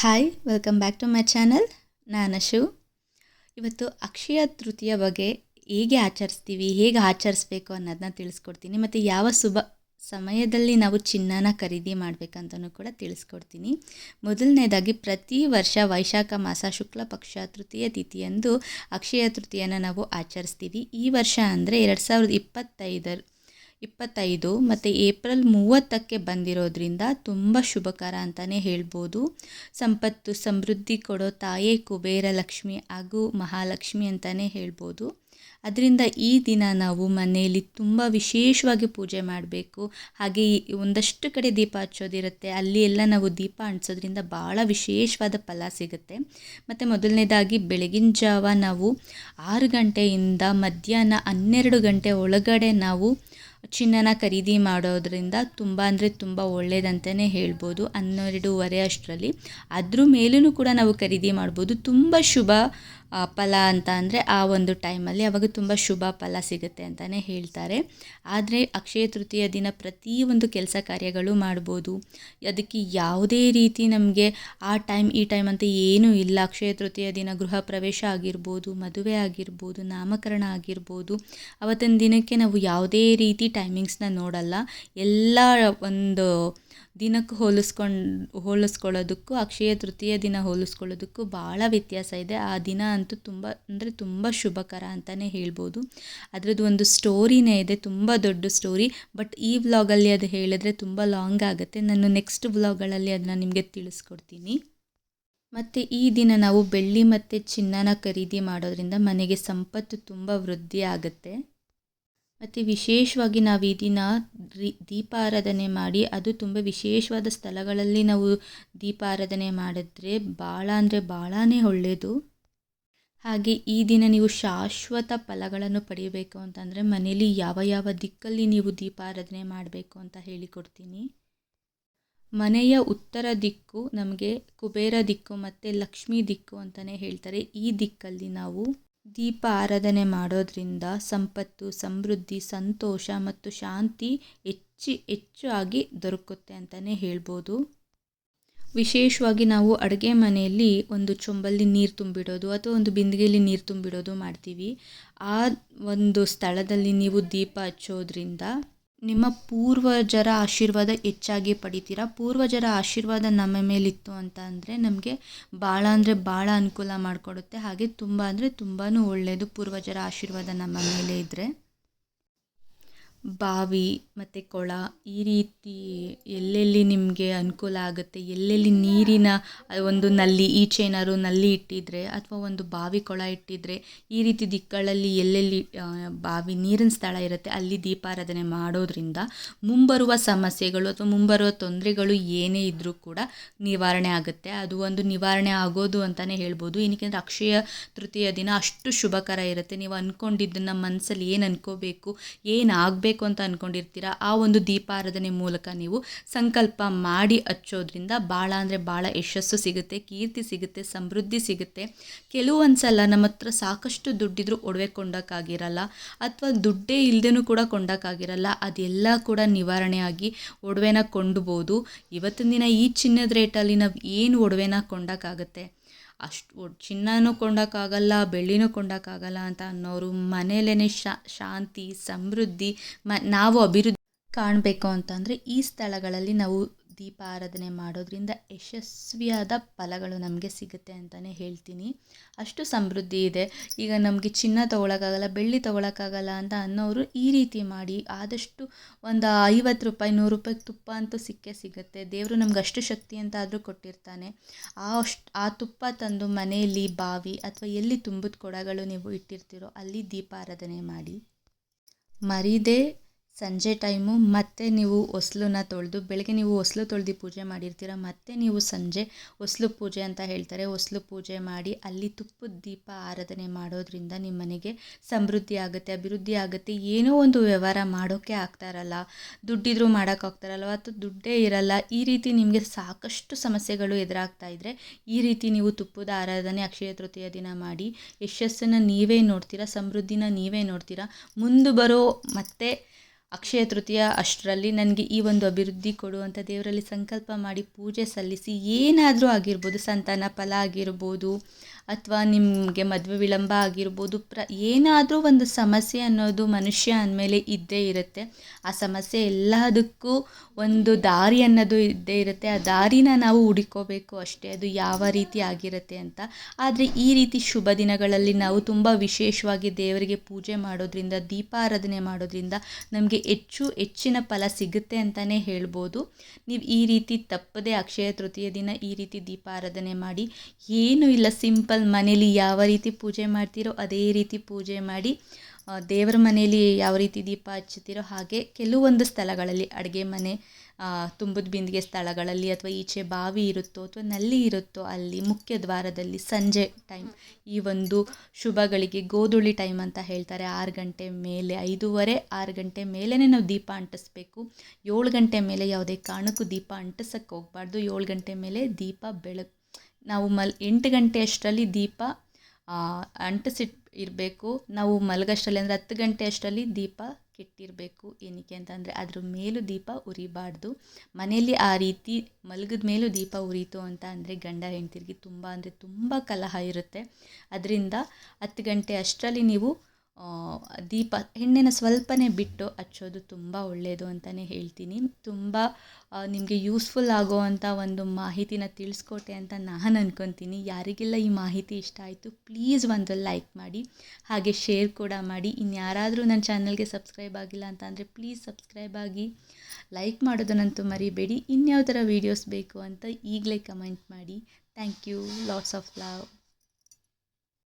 Hi welcome back to my channel ನಾನು ಅಶು. ಇವತ್ತು ಅಕ್ಷಯ ತೃತೀಯ ಬಗ್ಗೆ ಹೇಗೆ ಆಚರಿಸ್ತೀವಿ, ಹೇಗೆ ಆಚರಿಸ್ಬೇಕು ಅನ್ನೋದನ್ನ ತಿಳಿಸ್ಕೊಡ್ತೀನಿ. ಮತ್ತು ಯಾವ ಶುಭ ಸಮಯದಲ್ಲಿ ನಾವು ಚಿನ್ನನ ಖರೀದಿ ಮಾಡಬೇಕಂತಲೂ ಕೂಡ ತಿಳಿಸ್ಕೊಡ್ತೀನಿ. ಮೊದಲನೇದಾಗಿ, ಪ್ರತಿ ವರ್ಷ ವೈಶಾಖ ಮಾಸ ಶುಕ್ಲ ಪಕ್ಷ ತೃತೀಯ ತಿಥಿಯಂದು ಅಕ್ಷಯ ತೃತೀಯನ ನಾವು ಆಚರಿಸ್ತೀವಿ. ಈ ವರ್ಷ ಅಂದರೆ ಎರಡು ಸಾವಿರದ ಇಪ್ಪತ್ತೈದರ ಇಪ್ಪತ್ತೈದು ಮತ್ತು ಏಪ್ರಿಲ್ ಮೂವತ್ತಕ್ಕೆ ಬಂದಿರೋದ್ರಿಂದ ತುಂಬ ಶುಭಕರ ಅಂತಲೇ ಹೇಳ್ಬೋದು. ಸಂಪತ್ತು, ಸಮೃದ್ಧಿ ಕೊಡೋ ತಾಯೇ ಕುಬೇರ ಲಕ್ಷ್ಮಿ ಹಾಗೂ ಮಹಾಲಕ್ಷ್ಮಿ ಅಂತಲೇ ಹೇಳ್ಬೋದು. ಅದರಿಂದ ಈ ದಿನ ನಾವು ಮನೆಯಲ್ಲಿ ತುಂಬ ವಿಶೇಷವಾಗಿ ಪೂಜೆ ಮಾಡಬೇಕು. ಹಾಗೆ ಒಂದಷ್ಟು ಕಡೆ ದೀಪ ಹಚ್ಚೋದಿರುತ್ತೆ. ಅಲ್ಲಿ ಎಲ್ಲ ನಾವು ದೀಪ ಅಂಟಿಸೋದ್ರಿಂದ ಭಾಳ ವಿಶೇಷವಾದ ಫಲ ಸಿಗುತ್ತೆ. ಮತ್ತು ಮೊದಲನೇದಾಗಿ ಬೆಳಗಿನ ಜಾವ ನಾವು ಆರು ಗಂಟೆಯಿಂದ ಮಧ್ಯಾಹ್ನ ಹನ್ನೆರಡು ಗಂಟೆ ಒಳಗಡೆ ನಾವು ಚಿನ್ನನ ಖರೀದಿ ಮಾಡೋದ್ರಿಂದ ತುಂಬ ಅಂದರೆ ತುಂಬ ಒಳ್ಳೆಯದಂತಲೇ ಹೇಳ್ಬೋದು. ಹನ್ನೆರಡೂವರೆ ಅಷ್ಟರಲ್ಲಿ. ಅದ್ರ ಮೇಲೂ ಕೂಡ ನಾವು ಖರೀದಿ ಮಾಡ್ಬೋದು. ತುಂಬ ಶುಭ ಫಲ ಅಂತ ಅಂದರೆ ಆ ಒಂದು ಟೈಮಲ್ಲಿ ಅವಾಗ ತುಂಬ ಶುಭ ಫಲ ಸಿಗುತ್ತೆ ಅಂತಲೇ ಹೇಳ್ತಾರೆ. ಆದರೆ ಅಕ್ಷಯ ತೃತೀಯ ದಿನ ಪ್ರತಿಯೊಂದು ಕೆಲಸ ಕಾರ್ಯಗಳು ಮಾಡ್ಬೋದು. ಅದಕ್ಕೆ ಯಾವುದೇ ರೀತಿ ನಮಗೆ ಆ ಟೈಮ್, ಈ ಟೈಮ್ ಅಂತ ಏನೂ ಇಲ್ಲ. ಅಕ್ಷಯ ತೃತೀಯ ದಿನ ಗೃಹ ಪ್ರವೇಶ ಆಗಿರ್ಬೋದು, ಮದುವೆ ಆಗಿರ್ಬೋದು, ನಾಮಕರಣ ಆಗಿರ್ಬೋದು. ಅವತ್ತಿನ ದಿನಕ್ಕೆ ನಾವು ಯಾವುದೇ ರೀತಿ ಟೈಮಿಂಗ್ಸ್ನ ನೋಡಲ್ಲ. ಎಲ್ಲ ಒಂದು ದಿನಕ್ಕೆ ಹೋಲಿಸ್ಕೊಂಡು, ಹೋಲಿಸ್ಕೊಳ್ಳೋದಕ್ಕೂ, ಅಕ್ಷಯ ತೃತೀಯ ದಿನ ಹೋಲಿಸ್ಕೊಳ್ಳೋದಕ್ಕೂ ಭಾಳ ವ್ಯತ್ಯಾಸ ಇದೆ. ಆ ದಿನ ಅಂತೂ ತುಂಬ, ಅಂದರೆ ತುಂಬ ಶುಭಕರ ಅಂತಲೇ ಹೇಳ್ಬೋದು. ಅದರದ್ದು ಒಂದು ಸ್ಟೋರಿನೇ ಇದೆ, ತುಂಬ ದೊಡ್ಡ ಸ್ಟೋರಿ, ಬಟ್ ಈ ವ್ಲಾಗಲ್ಲಿ ಅದು ಹೇಳಿದ್ರೆ ತುಂಬ ಲಾಂಗ್ ಆಗುತ್ತೆ. ನಾನು ನೆಕ್ಸ್ಟ್ ವ್ಲಾಗ್ಗಳಲ್ಲಿ ಅದನ್ನ ನಿಮಗೆ ತಿಳಿಸ್ಕೊಡ್ತೀನಿ. ಮತ್ತು ಈ ದಿನ ನಾವು ಬೆಳ್ಳಿ ಮತ್ತು ಚಿನ್ನನ ಖರೀದಿ ಮಾಡೋದ್ರಿಂದ ಮನೆಗೆ ಸಂಪತ್ತು ತುಂಬ ವೃದ್ಧಿ ಆಗುತ್ತೆ. ಮತ್ತು ವಿಶೇಷವಾಗಿ ನಾವು ಈ ದಿನ ದೀಪಾರಾಧನೆ ಮಾಡಿ, ಅದು ತುಂಬ ವಿಶೇಷವಾದ ಸ್ಥಳಗಳಲ್ಲಿ ನಾವು ದೀಪಾರಾಧನೆ ಮಾಡಿದ್ರೆ ಭಾಳ ಅಂದರೆ ಭಾಳನೇ ಒಳ್ಳೆಯದು ಹಾಗೆ ಈ ದಿನ ನೀವು ಶಾಶ್ವತ ಫಲಗಳನ್ನು ಪಡೆಯಬೇಕು ಅಂತಂದರೆ ಮನೇಲಿ ಯಾವ ಯಾವ ದಿಕ್ಕಲ್ಲಿ ನೀವು ದೀಪಾರಾಧನೆ ಮಾಡಬೇಕು ಅಂತ ಹೇಳಿಕೊಡ್ತೀನಿ. ಮನೆಯ ಉತ್ತರ ದಿಕ್ಕು ನಮಗೆ ಕುಬೇರ ದಿಕ್ಕು ಮತ್ತು ಲಕ್ಷ್ಮೀ ದಿಕ್ಕು ಅಂತಲೇ ಹೇಳ್ತಾರೆ. ಈ ದಿಕ್ಕಲ್ಲಿ ನಾವು ದೀಪ ಆರಾಧನೆ ಮಾಡೋದ್ರಿಂದ ಸಂಪತ್ತು, ಸಮೃದ್ಧಿ, ಸಂತೋಷ ಮತ್ತು ಶಾಂತಿ ಹೆಚ್ಚು ಹೆಚ್ಚು ಆಗಿ ದೊರಕುತ್ತೆ ಅಂತಲೇ ಹೇಳ್ಬೋದು. ವಿಶೇಷವಾಗಿ ನಾವು ಅಡುಗೆ ಮನೆಯಲ್ಲಿ ಒಂದು ಚೊಂಬಲ್ಲಿ ನೀರು ತುಂಬಿಡೋದು ಅಥವಾ ಒಂದು ಬಿಂದಿಗೆಯಲ್ಲಿ ನೀರು ತುಂಬಿಡೋದು ಮಾಡ್ತೀವಿ. ಆ ಒಂದು ಸ್ಥಳದಲ್ಲಿ ನೀವು ದೀಪ ಹಚ್ಚೋದ್ರಿಂದ ನಿಮ್ಮ ಪೂರ್ವಜರ ಆಶೀರ್ವಾದ ಹೆಚ್ಚಾಗಿ ಪಡಿತೀರ? ಪೂರ್ವಜರ ಆಶೀರ್ವಾದ ನಮ್ಮ ಮೇಲಿತ್ತು ಅಂತ ಅಂದರೆ ನಮಗೆ ಭಾಳ ಅಂದರೆ ಭಾಳ ಅನುಕೂಲ ಮಾಡಿಕೊಡುತ್ತೆ. ಹಾಗೆ ತುಂಬ ಅಂದರೆ ತುಂಬಾ ಒಳ್ಳೆಯದು ಪೂರ್ವಜರ ಆಶೀರ್ವಾದ ನಮ್ಮ ಮೇಲೆ ಇದ್ದರೆ ಬಾವಿ ಮತ್ತು ಕೊಳ ಈ ರೀತಿ ಎಲ್ಲೆಲ್ಲಿ ನಿಮಗೆ ಅನುಕೂಲ ಆಗುತ್ತೆ? ಎಲ್ಲೆಲ್ಲಿ ನೀರಿನ ಒಂದು ನಲ್ಲಿ ಈಚೆ ಏನಾದ್ರು ನಲ್ಲಿ ಇಟ್ಟಿದ್ರೆ ಅಥವಾ ಒಂದು ಬಾವಿ ಕೊಳ ಇಟ್ಟಿದ್ರೆ ಈ ರೀತಿ ದಿಕ್ಕುಗಳಲ್ಲಿ ಎಲ್ಲೆಲ್ಲಿ ಬಾವಿ ನೀರಿನ ಸ್ಥಳ ಇರುತ್ತೆ ಅಲ್ಲಿ ದೀಪಾರಾಧನೆ ಮಾಡೋದ್ರಿಂದ ಮುಂಬರುವ ಸಮಸ್ಯೆಗಳು ಅಥವಾ ಮುಂಬರುವ ತೊಂದರೆಗಳು ಏನೇ ಇದ್ದರೂ ಕೂಡ ನಿವಾರಣೆ ಆಗುತ್ತೆ. ಅದು ಒಂದು ನಿವಾರಣೆ ಆಗೋದು ಅಂತಲೇ ಹೇಳ್ಬೋದು. ಏನಕ್ಕೆಂದರೆ ಅಕ್ಷಯ ತೃತೀಯ ದಿನ ಅಷ್ಟು ಶುಭಕರ ಇರುತ್ತೆ. ನೀವು ಅಂದ್ಕೊಂಡಿದ್ದನ್ನು ಮನಸ್ಸಲ್ಲಿ ಏನು ಅನ್ಕೋಬೇಕು? ಏನು ಆಗಬೇಕು? ಅಂತ ಅಂದ್ಕೊಂಡಿರ್ತೀರ ಆ ಒಂದು ದೀಪಾರಾಧನೆ ಮೂಲಕ ನೀವು ಸಂಕಲ್ಪ ಮಾಡಿ ಹಚ್ಚೋದ್ರಿಂದ ಭಾಳ ಅಂದರೆ ಭಾಳ ಯಶಸ್ಸು ಸಿಗುತ್ತೆ, ಕೀರ್ತಿ ಸಿಗುತ್ತೆ, ಸಮೃದ್ಧಿ ಸಿಗುತ್ತೆ. ಕೆಲವೊಂದ್ಸಲ ನಮ್ಮ ಹತ್ರ ಸಾಕಷ್ಟು ದುಡ್ಡಿದ್ರೂ ಒಡವೆ ಕೊಂಡೋಕ್ಕಾಗಿರಲ್ಲ, ಅಥವಾ ದುಡ್ಡೇ ಇಲ್ಲದೇನೂ ಕೂಡ ಕೊಂಡೋಕ್ಕಾಗಿರಲ್ಲ, ಅದೆಲ್ಲ ಕೂಡ ನಿವಾರಣೆ ಆಗಿ ಒಡವೆನ ಕೊಂಡ್ಬೋದು. ಇವತ್ತಿನ ದಿನ ಈ ಚಿನ್ನದ ರೇಟಲ್ಲಿ ನಾವು ಏನು ಒಡವೆನ ಕೊಂಡೋಕ್ಕಾಗತ್ತೆ? ಅಷ್ಟು ಚಿನ್ನನೂ ಕೊಂಡೋಕ್ಕಾಗಲ್ಲ, ಬೆಳ್ಳಿನೂ ಕೊಂಡೋಕ್ಕಾಗಲ್ಲ ಅಂತ ಅನ್ನೋರು ಮನೇಲೇ ಶಾಂತಿ, ಸಮೃದ್ಧಿ ಮ ನಾವು ಅಭಿವೃದ್ಧಿ ಕಾಣಬೇಕು ಅಂತಂದರೆ ಈ ಸ್ಥಳಗಳಲ್ಲಿ ನಾವು ದೀಪ ಆರಾಧನೆ ಮಾಡೋದ್ರಿಂದ ಯಶಸ್ವಿಯಾದ ಫಲಗಳು ನಮಗೆ ಸಿಗುತ್ತೆ ಅಂತಲೇ ಹೇಳ್ತೀನಿ. ಅಷ್ಟು ಸಮೃದ್ಧಿ ಇದೆ. ಈಗ ನಮಗೆ ಚಿನ್ನ ತೊಗೊಳಕ್ಕಾಗಲ್ಲ, ಬೆಳ್ಳಿ ತೊಗೊಳಕ್ಕಾಗಲ್ಲ ಅಂತ ಅನ್ನೋರು ಈ ರೀತಿ ಮಾಡಿ ಆದಷ್ಟು ಒಂದು ಐವತ್ತು ರೂಪಾಯಿ, ನೂರು ರೂಪಾಯಿ ತುಪ್ಪ ಅಂತೂ ಸಿಕ್ಕೇ ಸಿಗುತ್ತೆ. ದೇವರು ನಮ್ಗೆ ಅಷ್ಟು ಶಕ್ತಿ ಅಂತ ಆದರೂ ಕೊಟ್ಟಿರ್ತಾನೆ. ಆ ಅಷ್ಟು, ಆ ತುಪ್ಪ ತಂದು ಮನೆಯಲ್ಲಿ ಬಾವಿ ಅಥವಾ ಎಲ್ಲಿ ತುಂಬಿದ ಕೊಡಗಳು ನೀವು ಇಟ್ಟಿರ್ತೀರೋ ಅಲ್ಲಿ ದೀಪಾರಾಧನೆ ಮಾಡಿ. ಮರೀದೆ ಸಂಜೆ ಟೈಮು, ಮತ್ತೆ ನೀವು ಹೊಸ್ಲನ್ನ ತೊಳೆದು, ಬೆಳಗ್ಗೆ ನೀವು ಹೊಸ್ಲು ತೊಳೆದು ಪೂಜೆ ಮಾಡಿರ್ತೀರ, ಮತ್ತೆ ನೀವು ಸಂಜೆ ಹೊಸ್ಲು ಪೂಜೆ ಅಂತ ಹೇಳ್ತಾರೆ. ಹೊಸ್ಲು ಪೂಜೆ ಮಾಡಿ ಅಲ್ಲಿ ತುಪ್ಪದ ದೀಪ ಆರಾಧನೆ ಮಾಡೋದ್ರಿಂದ ನಿಮ್ಮ ಮನೆಗೆ ಸಮೃದ್ಧಿ ಆಗುತ್ತೆ. ಅಭಿವೃದ್ಧಿ ಆಗುತ್ತೆ. ಏನೋ ಒಂದು ವ್ಯವಹಾರ ಮಾಡೋಕ್ಕೆ ಆಗ್ತಾರಲ್ಲ ದುಡ್ಡಿದ್ರೂ ಮಾಡೋಕ್ಕಾಗ್ತಾರಲ್ವ ಅಥವಾ ದುಡ್ಡೇ ಇರಲ್ಲ. ಈ ರೀತಿ ನಿಮಗೆ ಸಾಕಷ್ಟು ಸಮಸ್ಯೆಗಳು ಎದುರಾಗ್ತಾ ಇದ್ದರೆ ಈ ರೀತಿ ನೀವು ತುಪ್ಪದ ಆರಾಧನೆ ಅಕ್ಷಯ ತೃತೀಯ ದಿನ ಮಾಡಿ, ಯಶಸ್ಸನ್ನು ನೀವೇ ನೋಡ್ತೀರಾ, ಸಮೃದ್ಧಿನ ನೀವೇ ನೋಡ್ತೀರಾ, ಮುಂದೆ ಬರೋ ಮತ್ತೆ ಅಕ್ಷಯ ತೃತೀಯ ಅಷ್ಟರಲ್ಲಿ ನನಗೆ ಈ ಒಂದು ಅಭಿವೃದ್ಧಿ ಕೊಡುವಂಥ ದೇವರಲ್ಲಿ ಸಂಕಲ್ಪ ಮಾಡಿ ಪೂಜೆ ಸಲ್ಲಿಸಿ ಏನಾದರೂ ಆಗಿರ್ಬೋದು, ಸಂತಾನ, ಫಲ ಆಗಿರ್ಬೋದು ಅಥವಾ ನಿಮಗೆ ಮದುವೆ ವಿಳಂಬ ಆಗಿರ್ಬೋದು, ಪ್ರ, ಏನಾದರೂ ಒಂದು ಸಮಸ್ಯೆ ಅನ್ನೋದು ಮನುಷ್ಯ ಅಂದಮೇಲೆ ಇದ್ದೇ ಇರುತ್ತೆ. ಆ ಸಮಸ್ಯೆ ಎಲ್ಲದಕ್ಕೂ ಒಂದು ದಾರಿ ಅನ್ನೋದು ಇದ್ದೇ ಇರುತ್ತೆ. ಆ ದಾರಿನ ನಾವು ಹುಡುಕೋಬೇಕು ಅಷ್ಟೇ, ಅದು ಯಾವ ರೀತಿ ಆಗಿರುತ್ತೆ ಅಂತ. ಆದರೆ ಈ ರೀತಿ ಶುಭ ದಿನಗಳಲ್ಲಿ ನಾವು ತುಂಬ ವಿಶೇಷವಾಗಿ ದೇವರಿಗೆ ಪೂಜೆ ಮಾಡೋದ್ರಿಂದ, ದೀಪಾರಾಧನೆ ಮಾಡೋದ್ರಿಂದ ನಮಗೆ ಹೆಚ್ಚು ಹೆಚ್ಚಿನ ಫಲ ಸಿಗುತ್ತೆ ಅಂತಲೇ ಹೇಳ್ಬೋದು. ನೀವು ಈ ರೀತಿ ತಪ್ಪದೆ ಅಕ್ಷಯ ತೃತೀಯ ದಿನ ಈ ರೀತಿ ದೀಪಾರಾಧನೆ ಮಾಡಿ. ಏನೂ ಇಲ್ಲ, ಸಿಂಪಲ್ ಮನೇಲಿ ಯಾವ ರೀತಿ ಪೂಜೆ ಮಾಡ್ತೀರೋ ಅದೇ ರೀತಿ ಪೂಜೆ ಮಾಡಿ ದೇವರ ಮನೆಯಲ್ಲಿ ಯಾವ ರೀತಿ ದೀಪ ಹಚ್ಚುತ್ತೀರೋ ಹಾಗೆ ಕೆಲವೊಂದು ಸ್ಥಳಗಳಲ್ಲಿ, ಅಡುಗೆ ಮನೆ ತುಂಬದ ಬಿಂದಿಗೆ ಸ್ಥಳಗಳಲ್ಲಿ ಅಥವಾ ಈಚೆ ಬಾವಿ ಇರುತ್ತೋ ಅಥವಾ ನಲ್ಲಿ ಇರುತ್ತೋ ಅಲ್ಲಿ ಮುಖ್ಯ ದ್ವಾರದಲ್ಲಿ ಸಂಜೆ ಟೈಮ್ ಈ ಒಂದು ಶುಭಗಳಿಗೆ ಗೋಧುಳಿ ಟೈಮ್ ಅಂತ ಹೇಳ್ತಾರೆ. ಆರು ಗಂಟೆ ಮೇಲೆ, ಐದೂವರೆ, ಆರು ಗಂಟೆ ಮೇಲೇ ನಾವು ದೀಪ ಅಂಟಿಸ್ಬೇಕು. ಏಳು ಗಂಟೆ ಮೇಲೆ ಯಾವುದೇ ಕಾರಣಕ್ಕೂ ದೀಪ ಅಂಟಿಸಕ್ಕೆ ಹೋಗಬಾರ್ದು. ಏಳು ಗಂಟೆ ಮೇಲೆ ದೀಪ ಬೆಳಕು. ನಾವು ಮಲ್ ಎಂಟು ಗಂಟೆ ಅಷ್ಟರಲ್ಲಿ ದೀಪ ಅಂಟಿಸಿಟ್ ಇರಬೇಕು. ನಾವು ಮಲಗೋಷ್ಟರಲ್ಲಿ ಅಂದರೆ ಹತ್ತು ಗಂಟೆ ಅಷ್ಟರಲ್ಲಿ ದೀಪ ಕೆಟ್ಟಿರಬೇಕು. ಏನಕ್ಕೆ ಅಂತಂದರೆ ಅದ್ರ ಮೇಲೂ ದೀಪ ಉರಿಬಾರ್ದು. ಮನೆಯಲ್ಲಿ ಆ ರೀತಿ ಮಲಗಿದ ಮೇಲೂ ದೀಪ ಉರಿತು ಅಂತ ಅಂದರೆ ಗಂಡ ಹೆಂಡ್ತಿರಿಗೆ ತುಂಬ ಅಂದರೆ ತುಂಬ ಕಲಹ ಇರುತ್ತೆ. ಅದರಿಂದ ಹತ್ತು ಗಂಟೆ ಅಷ್ಟರಲ್ಲಿ ನೀವು ದೀಪ ಎಣ್ಣೆನ ಸ್ವಲ್ಪನೇ ಬಿಟ್ಟು ಹಚ್ಚೋದು ತುಂಬ ಒಳ್ಳೆಯದು ಅಂತಲೇ ಹೇಳ್ತೀನಿ. ತುಂಬ ನಿಮಗೆ ಯೂಸ್ಫುಲ್ ಆಗೋವಂಥ ಒಂದು ಮಾಹಿತಿನ ತಿಳಿಸ್ಕೊಟ್ಟೆ ಅಂತ ನಾನು ಅಂದ್ಕೊತೀನಿ ಯಾರಿಗೆಲ್ಲ ಈ ಮಾಹಿತಿ ಇಷ್ಟ ಆಯಿತು ಪ್ಲೀಸ್ ಒಂದು ಲೈಕ್ ಮಾಡಿ, ಹಾಗೆ ಶೇರ್ ಕೂಡ ಮಾಡಿ. ಇನ್ಯಾರಾದರೂ ನನ್ನ ಚಾನಲ್ಗೆ ಸಬ್ಸ್ಕ್ರೈಬ್ ಆಗಿಲ್ಲ ಅಂತ ಅಂದರೆ ಪ್ಲೀಸ್ ಸಬ್ಸ್ಕ್ರೈಬ್ ಆಗಿ ಲೈಕ್ ಮಾಡೋದನ್ನಂತೂ ಮರಿಬೇಡಿ. ಇನ್ಯಾವ ಥರ ವೀಡಿಯೋಸ್ ಬೇಕು ಅಂತ ಈಗಲೇ ಕಮೆಂಟ್ ಮಾಡಿ. Thank you lots of love